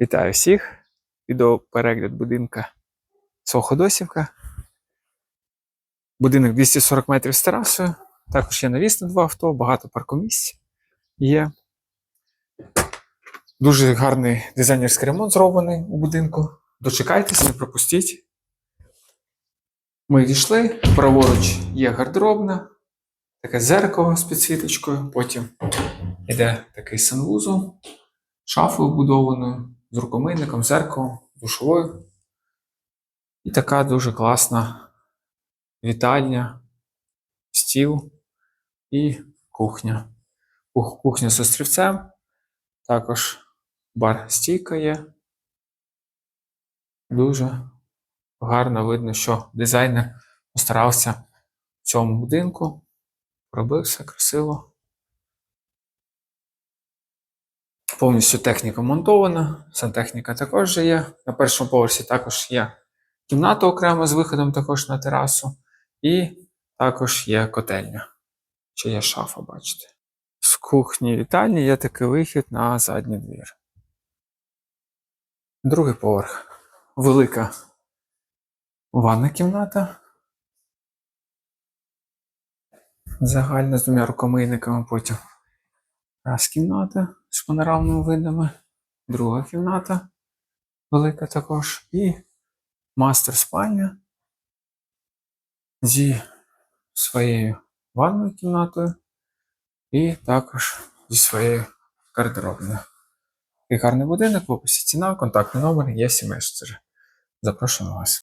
Вітаю всіх! Відеоперегляд будинка Соходосівка. Будинок 240 метрів з терасою. Також є навіс на два авто, багато паркомісць є. Дуже гарний дизайнерський ремонт зроблений у будинку. Дочекайтеся, не пропустіть. Ми дійшли. Праворуч є гардеробна, таке зеркало з підсвіточкою. Потім йде такий санвузол, шафою вбудованою, з рукомийником, зеркалом, душовою. І така дуже класна вітальня, стіл і кухня. Кухня з острівцем. Також бар-стійка є. Дуже гарно видно, що дизайнер постарався в цьому будинку. Робив все красиво. Повністю техніка монтована, сантехніка також є. На першому поверсі також є кімната окремо з виходом також на терасу. І також є котельня. Ще є шафа, бачите. З кухні вітальні є такий вихід на задній двір. Другий поверх. Велика ванна кімната. Загальна з двома рукомийниками потім. Раз кімната з панорамними видами, друга кімната велика також, і мастер спальня зі своєю ванною кімнатою і також зі своєю гардеробною. Такий гарний будинок, в описі ціна, контактний номер є всі. Запрошуємо вас.